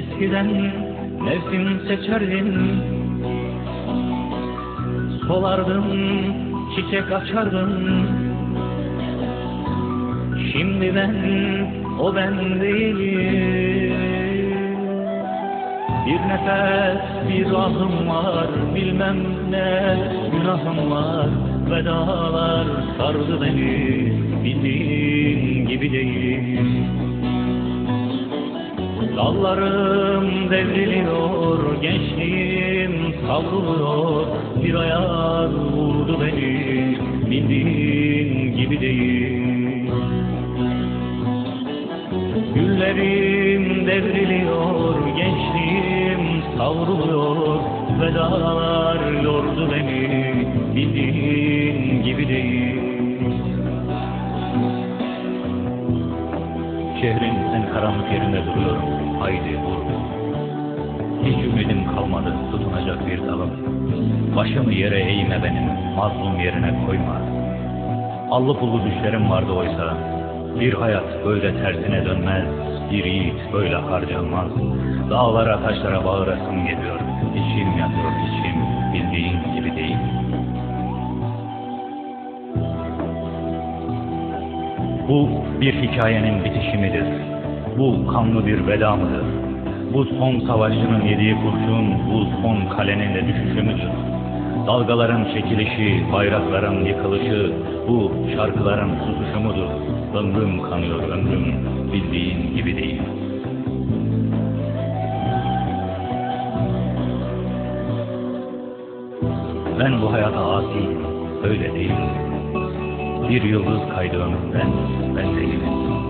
Eskiden mevsim seçerdim Solardım, çiçek açardım Şimdi ben, o ben değilim. Bir nefes, bir ahım var Bilmem ne günahım var. Vedalar sardı beni Bildiğin gibi değil Dallarım devriliyor, gençliğim savruluyor. Bir ayaz vurdu beni, bildiğin gibi değil. Güllerim devriliyor, gençliğim savruluyor. Vedalar karanlık yerinde duruyorum. Haydi vur. Hiç ümidim kalmadı tutunacak bir dalım. Başımı yere eğme benim, mazlum yerine koyma. Allı pullu düşlerim vardı oysa. Bir hayat böyle tersine dönmez, bir yiğit böyle harcanmaz. Dağlara taşlara bağırasım geliyor. İçim yanıyor içim, bildiğin gibi değil. Bu bir hikayenin bitişimidir. Bu kanlı bir veda mıdır? Bu son savaşçının yediği kurşun, bu son kalenin de düşüşü müdür? Dalgaların çekilişi, bayrakların yıkılışı, bu şarkıların susuşu mudur? Ömrüm kanıyor ömrüm, bildiğin gibi değil. Ben bu hayata asiyim, öyle değil. Bir yıldız kaydı ömrümden, ben değilim.